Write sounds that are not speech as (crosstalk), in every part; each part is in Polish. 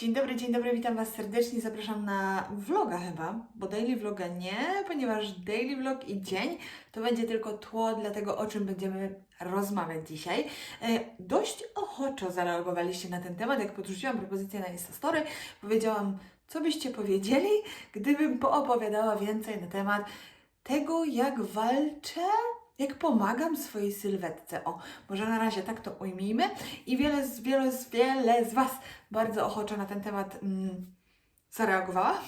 Dzień dobry, dzień dobry, witam Was serdecznie. Zapraszam na vloga chyba, bo daily vloga nie, ponieważ daily vlog i dzień to będzie tylko tło dla tego, o czym będziemy rozmawiać dzisiaj. E, dość ochoczo zareagowaliście na ten temat, jak podrzuciłam propozycję na Instastory. Powiedziałam, co byście powiedzieli, gdybym poopowiadała więcej na temat tego, jak walczę jak pomagam swojej sylwetce. O, może na razie tak to ujmijmy. I wiele z, wiele z, wiele z Was bardzo ochoczo na ten temat mm, zareagowała. (laughs)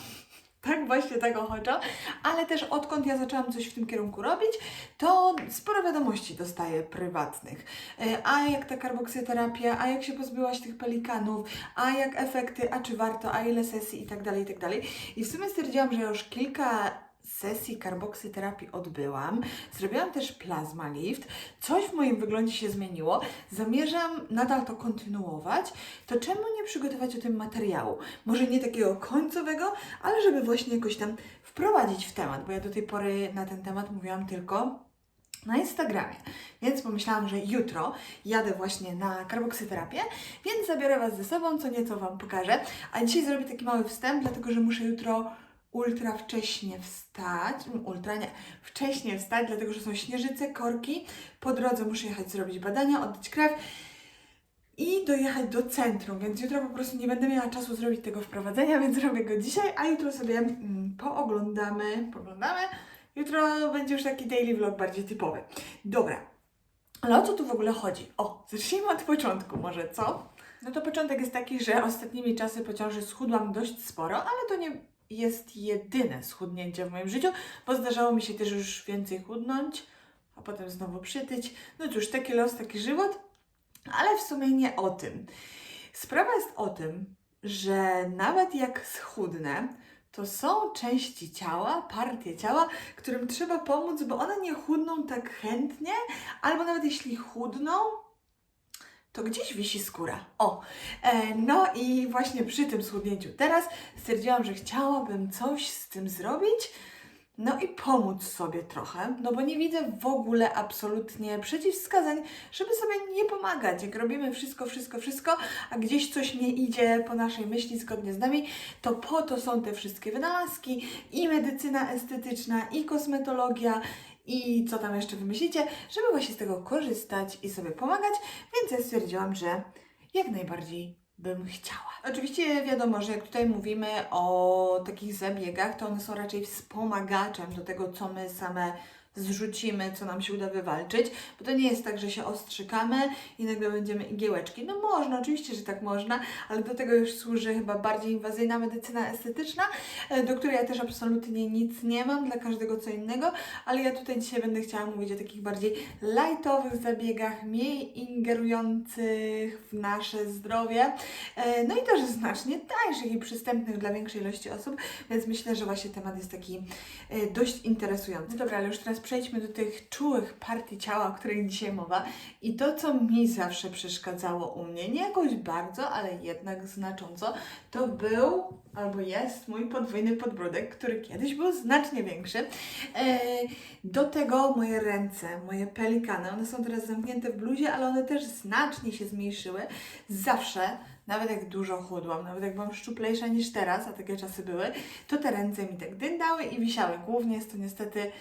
Tak, właśnie tak ochoczo. Ale też odkąd ja zaczęłam coś w tym kierunku robić, to sporo wiadomości dostaję prywatnych. E, A jak ta karboksyterapia, a jak się pozbyłaś tych pelikanów, a jak efekty, a czy warto, a ile sesji i tak dalej, i tak dalej. I w sumie stwierdziłam, że już kilka sesji karboksyterapii odbyłam. Zrobiłam też plazma lift. Coś w moim wyglądzie się zmieniło. Zamierzam nadal to kontynuować. To czemu nie przygotować o tym materiału? Może nie takiego końcowego, ale żeby właśnie jakoś tam wprowadzić w temat, bo ja do tej pory na ten temat mówiłam tylko na Instagramie. Więc pomyślałam, że jutro jadę właśnie na karboksyterapię, więc zabiorę Was ze sobą, co nieco Wam pokażę. A dzisiaj zrobię taki mały wstęp, dlatego że muszę jutro ultra wcześnie wstać. Mm, Ultra nie, wcześnie wstać, dlatego że są śnieżyce, korki. Po drodze muszę jechać zrobić badania, oddać krew i dojechać do centrum, więc jutro po prostu nie będę miała czasu zrobić tego wprowadzenia, (laughs) więc robię go dzisiaj, a jutro sobie mm, pooglądamy, pooglądamy. Jutro będzie już taki daily vlog bardziej typowy. Dobra, ale o co tu w ogóle chodzi? O, zacznijmy od początku może, co? No to początek jest taki, że ostatnimi czasy po ciąży schudłam dość sporo, ale to nie jest jedyne schudnięcie w moim życiu, bo zdarzało mi się też już więcej chudnąć, a potem znowu przytyć. No cóż, taki los, taki żywot, ale w sumie nie o tym. Sprawa jest o tym, że nawet jak schudnę, to są części ciała, partie ciała, którym trzeba pomóc, bo one nie chudną tak chętnie, albo nawet jeśli chudną, to gdzieś wisi skóra. O, e, no i właśnie przy tym schudnięciu teraz stwierdziłam, że chciałabym coś z tym zrobić, no i pomóc sobie trochę, no bo nie widzę w ogóle absolutnie przeciwwskazań, żeby sobie nie pomagać. Jak robimy wszystko, wszystko, wszystko, a gdzieś coś nie idzie po naszej myśli zgodnie z nami, to po to są te wszystkie wynalazki i medycyna estetyczna, i kosmetologia, i co tam jeszcze wymyślicie, żeby właśnie z tego korzystać i sobie pomagać, więc ja stwierdziłam, że jak najbardziej bym chciała. Oczywiście wiadomo, że jak tutaj mówimy o takich zabiegach, to one są raczej wspomagaczem do tego, co my same zrzucimy, co nam się uda wywalczyć, bo to nie jest tak, że się ostrzykamy i nagle będziemy igiełeczki. No można, oczywiście, że tak można, ale do tego już służy chyba bardziej inwazyjna medycyna estetyczna, e, do której ja też absolutnie nic nie mam, dla każdego co innego, ale ja tutaj dzisiaj będę chciała mówić o takich bardziej lightowych zabiegach, mniej ingerujących w nasze zdrowie, e, no i też znacznie tańszych i przystępnych dla większej ilości osób, więc myślę, że właśnie temat jest taki e, dość interesujący. Dobra, ale już teraz przejdźmy do tych czułych partii ciała, o których dzisiaj mowa. I to, co mi zawsze przeszkadzało u mnie, nie jakoś bardzo, ale jednak znacząco, to był albo jest mój podwójny podbródek, który kiedyś był znacznie większy. E, do tego moje ręce, moje pelikany, one są teraz zamknięte w bluzie, ale one też znacznie się zmniejszyły. Zawsze nawet jak dużo chudłam, nawet jak byłam szczuplejsza niż teraz, a takie czasy były, to te ręce mi tak dyndały i wisiały. Głównie jest to niestety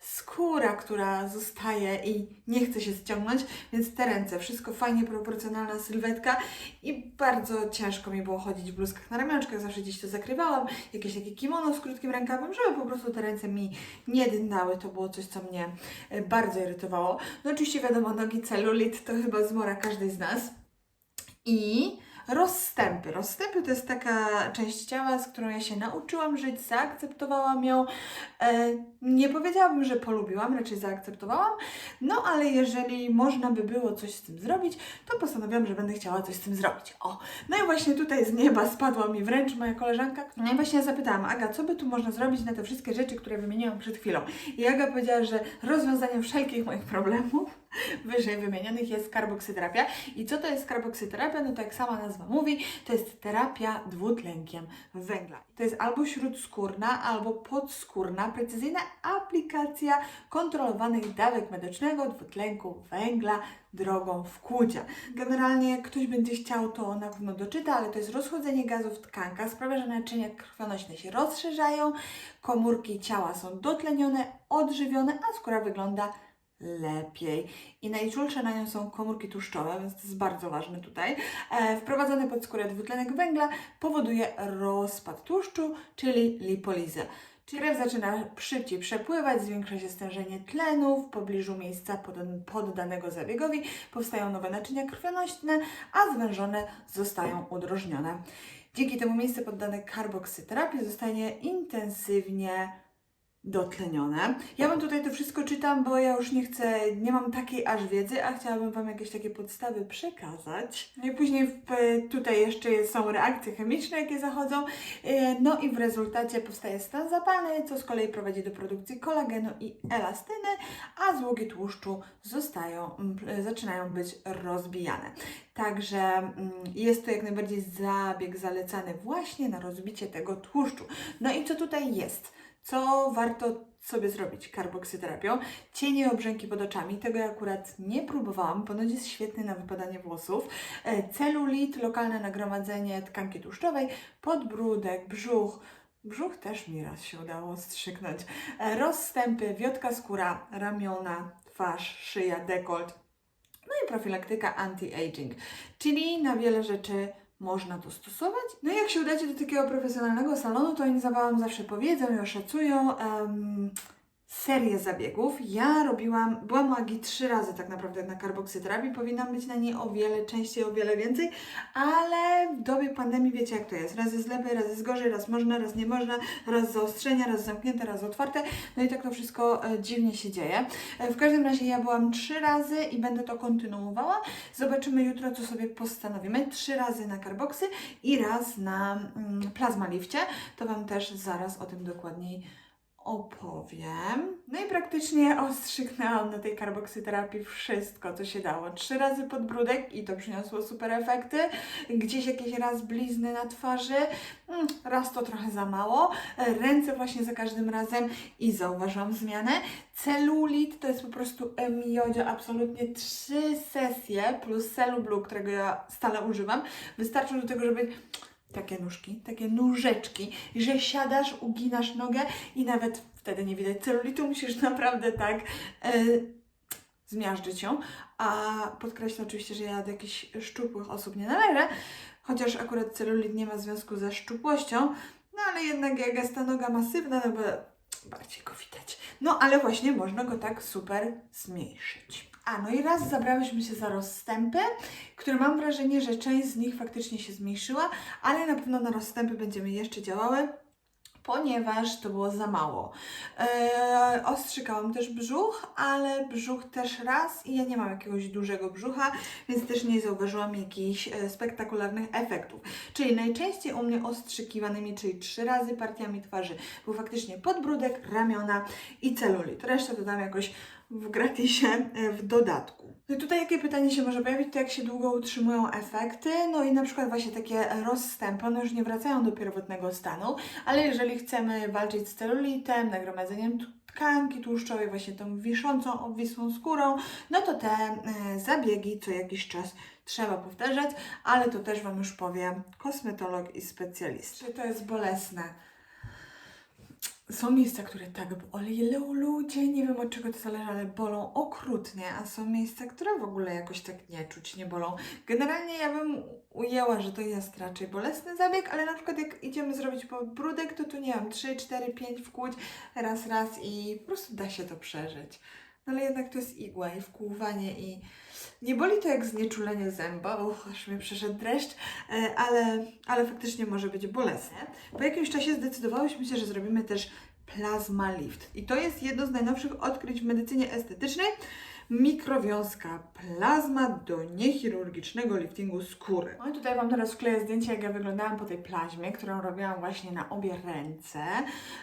skóra, która zostaje i nie chce się ściągnąć, więc te ręce, wszystko fajnie proporcjonalna sylwetka i bardzo ciężko mi było chodzić w bluzkach na ramionczkach, zawsze gdzieś to zakrywałam, jakieś takie kimono z krótkim rękawem, żeby po prostu te ręce mi nie dyndały, to było coś, co mnie e, bardzo irytowało. No oczywiście wiadomo, nogi celulit to chyba zmora każdej z nas. I Rozstępy. Rozstępy to jest taka część ciała, z którą ja się nauczyłam żyć, zaakceptowałam ją. E, nie powiedziałabym, że polubiłam, raczej zaakceptowałam. No ale jeżeli można by było coś z tym zrobić, to postanowiłam, że będę chciała coś z tym zrobić. O, no i właśnie tutaj z nieba spadła mi wręcz moja koleżanka. No i właśnie zapytałam, Aga, co by tu można zrobić na te wszystkie rzeczy, które wymieniłam przed chwilą? I Aga powiedziała, że rozwiązaniem wszelkich moich problemów wyżej wymienionych jest karboksyterapia. I co to jest karboksyterapia? No to jak sama nazwa mówi, to jest terapia dwutlenkiem węgla. To jest albo śródskórna, albo podskórna, precyzyjna aplikacja kontrolowanych dawek medycznego dwutlenku węgla drogą wkłucia. Generalnie ktoś będzie chciał, to na pewno doczyta, ale to jest rozchodzenie gazów w tkankach, sprawia, że naczynia krwionośne się rozszerzają, komórki ciała są dotlenione, odżywione, a skóra wygląda lepiej. I najczulsze na nią są komórki tłuszczowe, więc to jest bardzo ważne tutaj. E, wprowadzony pod skórę dwutlenek węgla powoduje rozpad tłuszczu, czyli lipolizę. Krew zaczyna szybciej przepływać, zwiększa się stężenie tlenu w pobliżu miejsca pod- poddanego zabiegowi, powstają nowe naczynia krwionośne, a zwężone zostają udrożnione. Dzięki temu miejsce poddane karboksyterapii zostanie intensywnie dotlenione. Ja Wam tutaj to wszystko czytam, bo ja już nie chcę, nie mam takiej aż wiedzy, a chciałabym Wam jakieś takie podstawy przekazać. No i później w, tutaj jeszcze są reakcje chemiczne, jakie zachodzą, e, no i w rezultacie powstaje stan zapalny, co z kolei prowadzi do produkcji kolagenu i elastyny, a złogi tłuszczu zostają, p- zaczynają być rozbijane. Także mm, jest to jak najbardziej zabieg zalecany właśnie na rozbicie tego tłuszczu. No i co tutaj jest? Co warto sobie zrobić karboksyterapią? Cienie obrzęki pod oczami. Tego ja akurat nie próbowałam. Ponoć jest świetny na wypadanie włosów. E, Celulit, lokalne nagromadzenie tkanki tłuszczowej, podbródek, brzuch. Brzuch też mi raz się udało strzyknąć. E, Rozstępy, wiotka skóra, ramiona, twarz, szyja, dekolt. No i profilaktyka anti-aging. Czyli na wiele rzeczy można to stosować. No i jak się udacie do takiego profesjonalnego salonu, to oni za Wam zawsze powiedzą i oszacują em, serię zabiegów. Ja robiłam, byłam u Agi trzy razy tak naprawdę na karboksyterapii, powinnam być na niej o wiele częściej, o wiele więcej, ale w dobie pandemii wiecie jak to jest. Raz jest lepiej, raz jest gorzej, raz można, raz nie można, raz zaostrzenia, raz zamknięte, raz otwarte. No i tak to wszystko e, dziwnie się dzieje. E, w każdym razie ja byłam trzy razy i będę to kontynuowała. Zobaczymy jutro, co sobie postanowimy. Trzy razy na karboksy i raz na mm, plazmalifcie. To Wam też zaraz o tym dokładniej opowiem. No i praktycznie ostrzyknęłam na tej karboksyterapii wszystko, co się dało. Trzy razy podbródek i to przyniosło super efekty. Gdzieś jakieś raz blizny na twarzy, mm, raz to trochę za mało. Ręce właśnie za każdym razem i zauważyłam zmianę. Celulit to jest po prostu emiodzio, absolutnie trzy sesje plus Celu Blue, którego ja stale używam, wystarczą do tego, żeby takie nóżki, takie nóżeczki, że siadasz, uginasz nogę i nawet wtedy nie widać celulitu, musisz (laughs) naprawdę tak e, zmiażdżyć ją. A podkreślę oczywiście, że ja do jakichś szczupłych osób nie należę, chociaż akurat celulit nie ma związku ze szczupłością, no ale jednak jak jest ta noga masywna, no bo bardziej go widać. No ale właśnie można go tak super zmniejszyć. A, no i raz zabrałyśmy się za rozstępy, które mam wrażenie, że część z nich faktycznie się zmniejszyła, ale na pewno na rozstępy będziemy jeszcze działały, ponieważ to było za mało. Eee, ostrzykałam też brzuch, ale brzuch też raz i ja nie mam jakiegoś dużego brzucha, więc też nie zauważyłam jakichś e, spektakularnych efektów. Czyli najczęściej u mnie ostrzykiwanymi, czyli trzy razy partiami twarzy, był faktycznie podbródek, ramiona i celulit. Resztę dodam jakoś w gratisie e, w dodatku. No i tutaj jakie pytanie się może pojawić, to jak się długo utrzymują efekty, no i na przykład właśnie takie rozstępy, one już nie wracają do pierwotnego stanu, ale jeżeli chcemy walczyć z celulitem, nagromadzeniem tkanki tłuszczowej, właśnie tą wiszącą, obwisłą skórą, no to te e, zabiegi co jakiś czas trzeba powtarzać, ale to też Wam już powie kosmetolog i specjalista. To jest bolesne? Są miejsca, które tak bolą ludzie, nie wiem od czego to zależy, ale bolą okrutnie, a są miejsca, które w ogóle jakoś tak nie czuć, nie bolą. Generalnie ja bym ujęła, że to jest raczej bolesny zabieg, ale na przykład jak idziemy zrobić podbródek, to tu nie wiem, 3, 4, 5 wkłuć, raz, raz i po prostu da się to przeżyć. No ale jednak to jest igła i wkłuwanie i nie boli to jak znieczulenie zęba, uch, aż mi przeszedł dreszcz, e, ale, ale faktycznie może być bolesne. Po jakimś czasie zdecydowałyśmy się, że zrobimy też plasma lift. I to jest jedno z najnowszych odkryć w medycynie estetycznej, mikrowiązka plazma do niechirurgicznego liftingu skóry. No i tutaj Wam teraz wkleję zdjęcie, jak ja wyglądałam po tej plazmie, którą robiłam właśnie na obie ręce.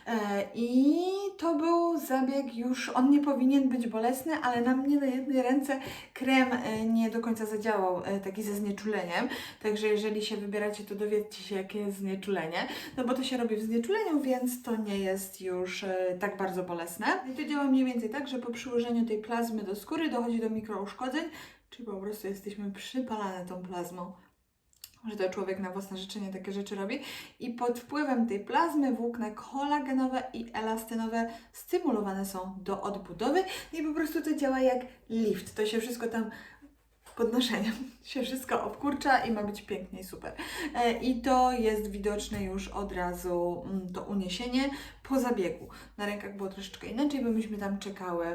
E, I to był zabieg już, on nie powinien być bolesny, ale na mnie na jednej ręce krem e, nie do końca zadziałał, e, taki ze znieczuleniem. Także jeżeli się wybieracie, to dowiedzcie się, jakie jest znieczulenie. No bo to się robi w znieczuleniu, więc to nie jest już tak bardzo bolesne. I to działa mniej więcej tak, że po przyłożeniu tej plazmy do skóry dochodzi do mikrouszkodzeń, czyli po prostu jesteśmy przypalane tą plazmą. Że to człowiek na własne życzenie takie rzeczy robi. I pod wpływem tej plazmy włókna kolagenowe i elastynowe stymulowane są do odbudowy i po prostu to działa jak lift. To się wszystko tam podnoszeniem (laughs) się wszystko obkurcza i ma być pięknie i super. E, I to jest widoczne już od razu, mm, to uniesienie po zabiegu. Na rękach było troszeczkę inaczej, bo myśmy tam czekały,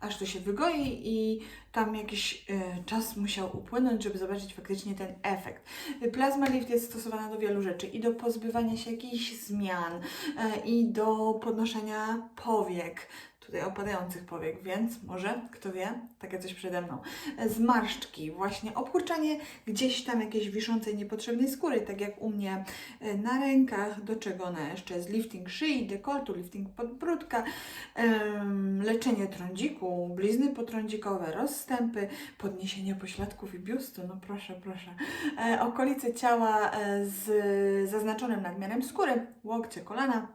aż to się wygoi i tam jakiś e, czas musiał upłynąć, żeby zobaczyć faktycznie ten efekt. Plasma Lift jest stosowana do wielu rzeczy i do pozbywania się jakichś zmian, e, i do podnoszenia powiek, tutaj opadających powiek, więc może, kto wie, takie coś przede mną. Zmarszczki, właśnie obkurczanie gdzieś tam jakiejś wiszącej niepotrzebnej skóry, tak jak u mnie e, na rękach, do czego ona jeszcze jest lifting szyi, dekoltu, lifting podbródka, leczenie trądziku, blizny potrądzikowe, rozstępy, podniesienie pośladków i biustu, no proszę, proszę. E, okolice ciała e, z zaznaczonym nadmiarem skóry, łokcie, kolana,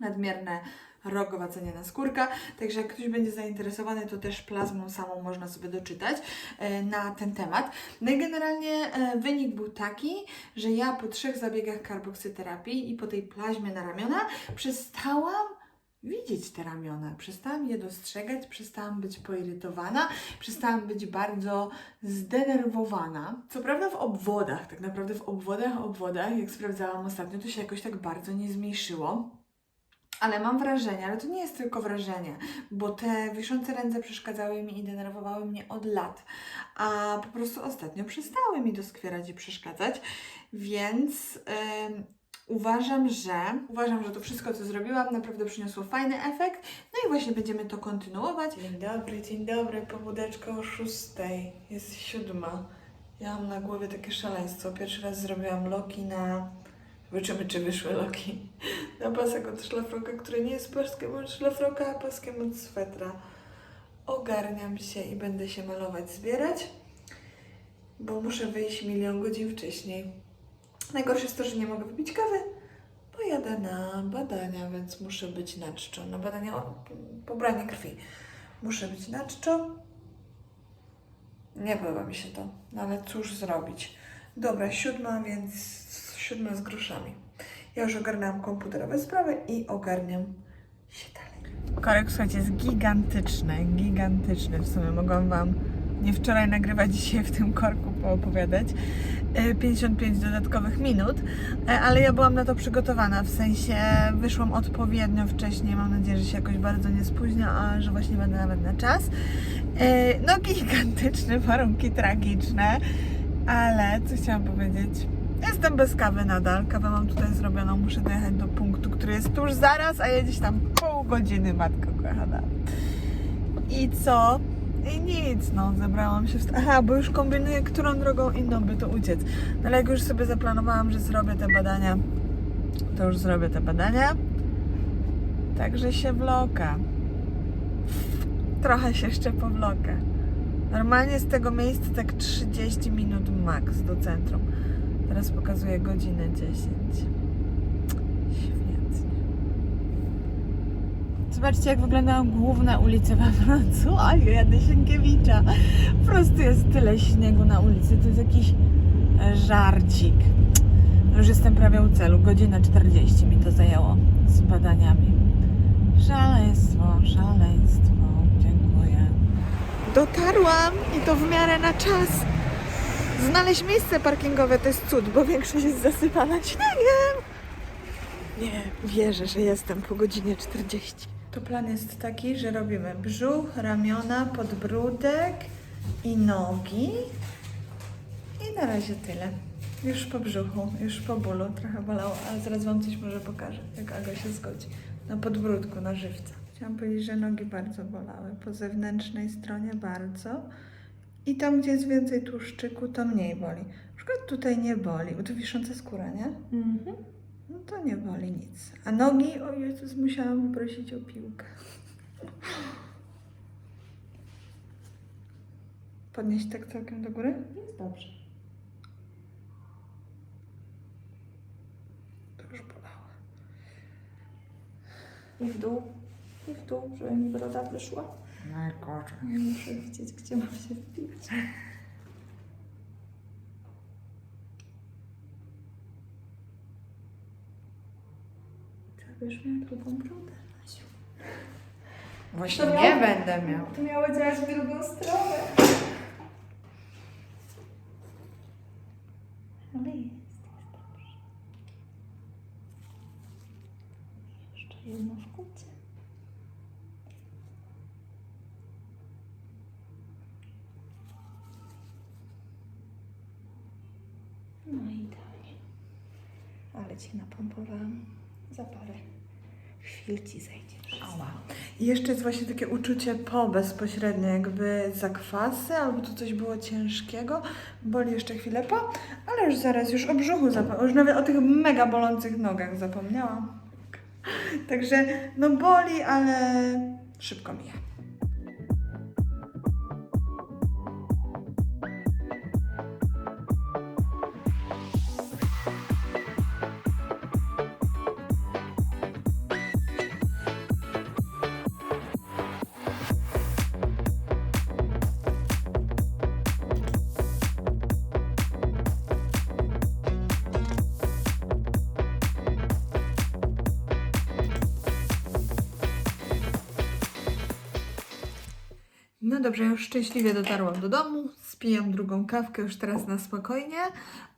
nadmierne rogowacenie na skórka. Także jak ktoś będzie zainteresowany, to też plazmą samą można sobie doczytać e, na ten temat. No i generalnie e, wynik był taki, że ja po trzech zabiegach karboksyterapii i po tej plazmie na ramiona przestałam widzieć te ramiona, przestałam je dostrzegać, przestałam być poirytowana, przestałam być bardzo zdenerwowana. Co prawda w obwodach, tak naprawdę w obwodach, obwodach, jak sprawdzałam ostatnio, to się jakoś tak bardzo nie zmniejszyło. Ale mam wrażenie, ale to nie jest tylko wrażenie, bo te wiszące ręce przeszkadzały mi i denerwowały mnie od lat, a po prostu ostatnio przestały mi doskwierać i przeszkadzać, więc em, uważam, że uważam, że to wszystko, co zrobiłam, naprawdę przyniosło fajny efekt. No i właśnie będziemy to kontynuować. Dzień dobry, dzień dobry, pobudeczka o szóstej, jest siódma. Ja mam na głowie takie szaleństwo. Pierwszy raz zrobiłam loki na Zobaczymy, czy wyszły loki na pasek od szlafroka, który nie jest paskiem od szlafroka, a paskiem od swetra. Ogarniam się i będę się malować, zbierać, bo muszę wyjść milion godzin wcześniej. Najgorsze jest to, że nie mogę wypić kawy, bo jadę na badania, więc muszę być na czczo. Na badania o, pobranie krwi. Muszę być na czczo. Nie podoba mi się to, no ale cóż zrobić. Dobra, siódma, więc siódma z groszami. Ja już ogarnęłam komputerowe sprawy i ogarniam się dalej. Korek, słuchajcie, jest gigantyczny, gigantyczny. W sumie mogłam Wam nie wczoraj nagrywać, (laughs) dzisiaj w tym korku poopowiadać. E, 55 dodatkowych minut, e, ale ja byłam na to przygotowana, w sensie wyszłam odpowiednio wcześniej, mam nadzieję, że się jakoś bardzo nie spóźnia, a że właśnie będę nawet na czas. E, No (laughs) gigantyczne, warunki tragiczne, ale co chciałam powiedzieć? Jestem bez kawy nadal. Kawę mam tutaj zrobioną. Muszę dojechać do punktu, który jest tuż zaraz, a jedziesz tam pół godziny, matko kochana. I co? I nic, no, zebrałam się. W... Aha, bo już kombinuję, którą drogą inną by to uciec. No, ale jak już sobie zaplanowałam, że zrobię te badania, to już zrobię te badania. Także się wloka. Trochę się jeszcze powlokę. Normalnie z tego miejsca tak 30 minut max do centrum. Teraz pokazuję godzinę 10. Świetnie. Zobaczcie, jak wyglądają główne ulice we Wrocławiu. Jadę Sienkiewicza. Po prostu jest tyle śniegu na ulicy. To jest jakiś e, żarcik. Już jestem prawie u celu. Godzinę 40 mi to zajęło z badaniami. Szaleństwo, szaleństwo. Dziękuję. Dotarłam i to w miarę na czas. Znaleźć miejsce parkingowe to jest cud, bo większość jest zasypana śniegiem. Nie wierzę, że jestem po godzinie 40. To plan jest taki, że robimy brzuch, ramiona, podbródek i nogi. I na razie tyle. Już po brzuchu, już po bólu. Trochę bolało, ale zaraz Wam coś może pokażę, jak Aga się zgodzi. Na podbródku, na żywca. Chciałam powiedzieć, że nogi bardzo bolały. Po zewnętrznej stronie bardzo. I tam, gdzie jest więcej tłuszczyku, to mniej boli. Na przykład tutaj nie boli, bo to wisząca skóra, nie? Mhm. No to nie boli nic. A nogi, o Jezus, musiałam poprosić o piłkę. Podnieść tak całkiem do góry? Jest dobrze. To już bolało. I w dół, i w dół, żeby mi broda wyszła. Najgorzej. Nie muszę widzieć, gdzie mam się wpić. Żebyś miała drugą brodę, Asiu. Właśnie To nie miało- będę miał. To miało działać w drugą stronę. Ale jest, jest dobrze. Jeszcze jedno w kucie. No i idealnie. Ale Cię napompowałam. Za parę chwil Ci zejdzie wszystko. Ała. I jeszcze jest właśnie takie uczucie po bezpośrednio, jakby zakwasy, albo tu coś było ciężkiego. Boli jeszcze chwilę po, ale już zaraz, już o brzuchu zapomniałam. Już nawet o tych mega bolących nogach zapomniałam. Także no boli, ale szybko mija. Dobrze, już szczęśliwie dotarłam do domu, spijam drugą kawkę już teraz na spokojnie,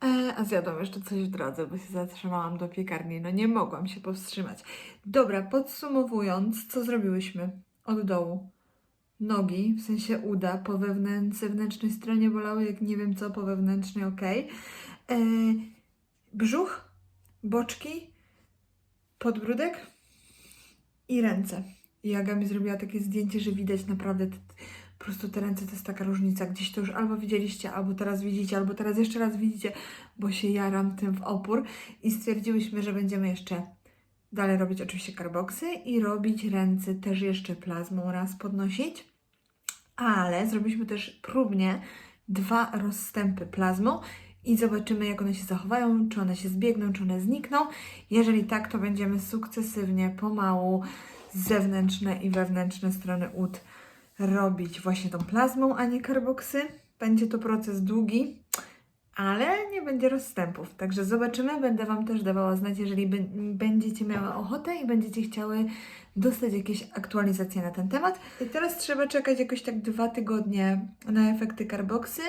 e, a zjadłam jeszcze coś w drodze, bo się zatrzymałam do piekarni, no nie mogłam się powstrzymać. Dobra, podsumowując, co zrobiłyśmy od dołu? Nogi, w sensie uda, po wewnętrz, zewnętrznej stronie bolały, jak nie wiem co, po wewnętrznej ok. E, brzuch, boczki, podbródek i ręce. I Aga mi zrobiła takie zdjęcie, że widać naprawdę po prostu te ręce to jest taka różnica. Gdzieś to już albo widzieliście, albo teraz widzicie, albo teraz jeszcze raz widzicie, bo się jaram tym w opór. I stwierdziłyśmy, że będziemy jeszcze dalej robić oczywiście karboksy i robić ręce też jeszcze plazmą raz podnosić. Ale zrobiliśmy też próbnie dwa rozstępy plazmą i zobaczymy, jak one się zachowają, czy one się zbiegną, czy one znikną. Jeżeli tak, to będziemy sukcesywnie, pomału zewnętrzne i wewnętrzne strony ud robić właśnie tą plazmą, a nie karboksy. Będzie to proces długi, ale nie będzie rozstępów. Także zobaczymy. Będę Wam też dawała znać, jeżeli będziecie miały ochotę i będziecie chciały dostać jakieś aktualizacje na ten temat. I teraz trzeba czekać jakoś tak dwa tygodnie na efekty karboksy.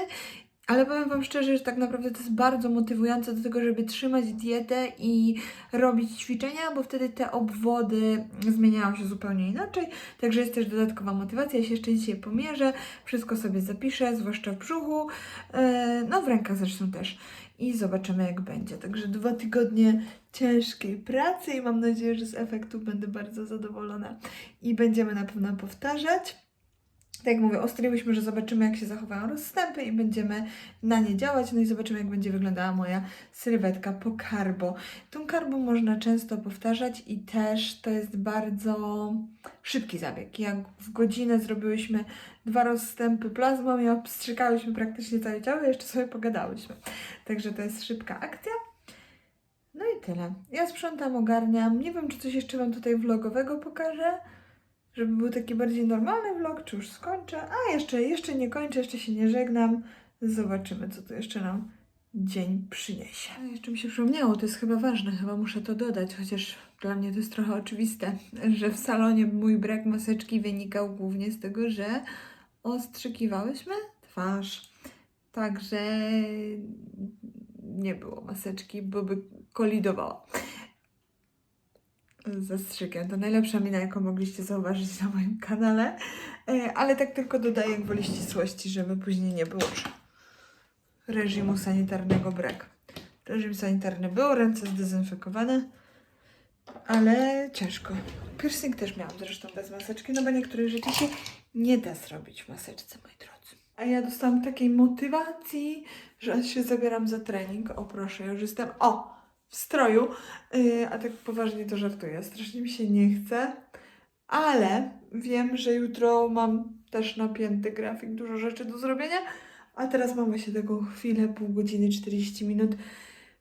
Ale powiem Wam szczerze, że tak naprawdę to jest bardzo motywujące do tego, żeby trzymać dietę i robić ćwiczenia, bo wtedy te obwody zmieniają się zupełnie inaczej. Także jest też dodatkowa motywacja. Ja się jeszcze dzisiaj pomierzę, wszystko sobie zapiszę, zwłaszcza w brzuchu, e, no w rękach zresztą też. I zobaczymy, jak będzie. Także dwa tygodnie ciężkiej pracy i mam nadzieję, że z efektów będę bardzo zadowolona. I będziemy na pewno powtarzać. Tak jak mówię, ustaliłyśmy, że zobaczymy, jak się zachowają rozstępy i będziemy na nie działać. No i zobaczymy, jak będzie wyglądała moja sylwetka po karbo. Tą karbo można często powtarzać i też to jest bardzo szybki zabieg. Jak w godzinę zrobiłyśmy dwa rozstępy plazmą i obstrzykałyśmy praktycznie całe ciało jeszcze sobie pogadałyśmy. Także to jest szybka akcja. No i tyle. Ja sprzątam, ogarniam. Nie wiem, czy coś jeszcze Wam tutaj vlogowego pokażę żeby był taki bardziej normalny vlog, czy już skończę. A jeszcze, jeszcze nie kończę, jeszcze się nie żegnam. Zobaczymy, co to jeszcze nam dzień przyniesie. A jeszcze mi się przypomniało, to jest chyba ważne, chyba muszę to dodać, chociaż dla mnie to jest trochę oczywiste, (laughs) że w salonie mój brak maseczki wynikał głównie z tego, że ostrzykiwałyśmy twarz. Także nie było maseczki, bo by kolidowała zastrzykiem. To najlepsza mina, jaką mogliście zauważyć na moim kanale. E, Ale tak tylko dodaję gwoli ścisłości, żeby później nie było reżimu sanitarnego brak. Reżim sanitarny był, ręce zdezynfekowane. ale ciężko. Piercing też miałam zresztą bez maseczki, no bo niektórych rzeczy się nie da zrobić w maseczce, moi drodzy. A ja dostałam takiej motywacji, że się zabieram za trening. O proszę, już jestem, o, w stroju. Yy, a tak poważnie to żartuję. Strasznie mi się nie chce, ale wiem, że jutro mam też napięty grafik, dużo rzeczy do zrobienia. A teraz mam właśnie taką chwilę, pół godziny, 40 minut,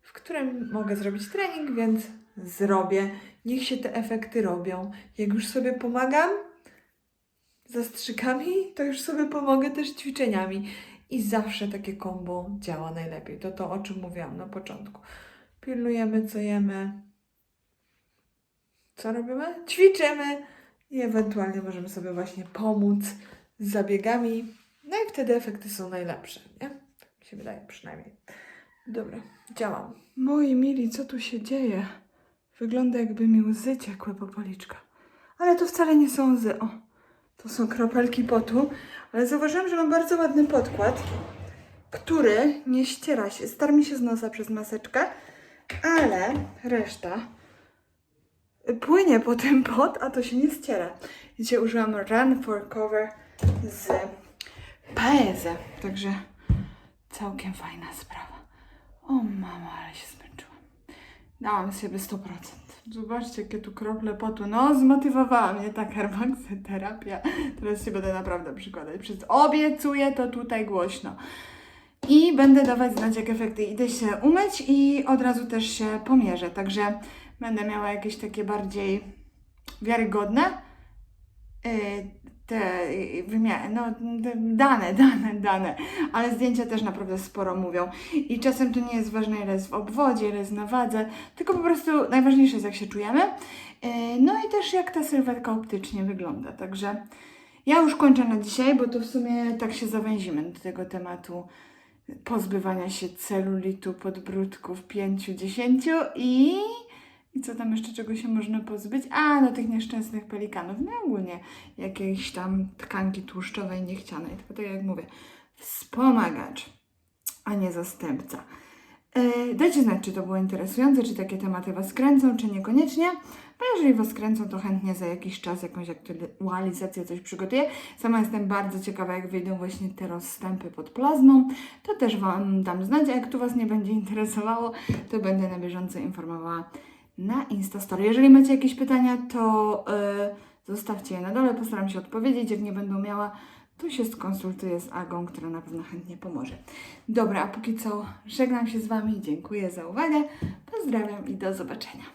w którym mogę zrobić trening, więc zrobię. Niech się te efekty robią. Jak już sobie pomagam zastrzykami, to już sobie pomogę też ćwiczeniami. I zawsze takie kombo działa najlepiej. To to, o czym mówiłam na początku. Pilnujemy, co jemy. Co robimy? Ćwiczymy i ewentualnie możemy sobie właśnie pomóc z zabiegami. No i wtedy efekty są najlepsze, nie? Tak mi się wydaje przynajmniej. Dobra, działam. Moi mili, co tu się dzieje? Wygląda jakby mi łzy ciekły po policzkach. Ale to wcale nie są łzy. O, to są kropelki potu. Ale zauważyłam, że mam bardzo ładny podkład, który nie ściera się. Star mi się z nosa przez maseczkę, ale reszta płynie po tym pot, a to się nie ściera. Dzisiaj użyłam Run for Cover z Paese, także całkiem fajna sprawa. O mama, ale się zmęczyłam. Dałam sobie 100%. Zobaczcie, jakie tu krople potu. No, zmotywowała mnie ta terapia. Teraz się będę naprawdę przykładać. Obiecuję to tutaj głośno. I będę dawać znać, jak efekty. Idę się umyć i od razu też się pomierzę. Także będę miała jakieś takie bardziej wiarygodne yy, te wymiary, no dane, (laughs) dane, dane, ale zdjęcia też naprawdę sporo mówią. I czasem to nie jest ważne, ile jest w obwodzie, ile jest na wadze, tylko po prostu najważniejsze jest, jak się czujemy. Yy, No i też jak ta sylwetka optycznie wygląda. Także ja już kończę na dzisiaj, bo to w sumie tak się zawęzimy do tego tematu pozbywania się celulitu, podbródków, pięciu, dziesięciu i... I co tam jeszcze, czego się można pozbyć? A, no tych nieszczęsnych pelikanów. No ogólnie jakiejś tam tkanki tłuszczowej niechcianej. Tylko tak jak mówię, wspomagacz, a nie zastępca. E, dajcie znać, czy to było interesujące, czy takie tematy Was kręcą, czy niekoniecznie. Bo jeżeli Was kręcą, to chętnie za jakiś czas jakąś aktualizację coś przygotuję. Sama jestem bardzo ciekawa, jak wyjdą właśnie te rozstępy pod plazmą. To też Wam dam znać, a jak tu Was nie będzie interesowało, to będę na bieżąco informowała na Instastory. Jeżeli macie jakieś pytania, to yy, zostawcie je na dole, postaram się odpowiedzieć. Jak nie będą miała, to się skonsultuję z Agą, która na pewno chętnie pomoże. Dobra, a póki co żegnam się z Wami, dziękuję za uwagę, pozdrawiam i do zobaczenia.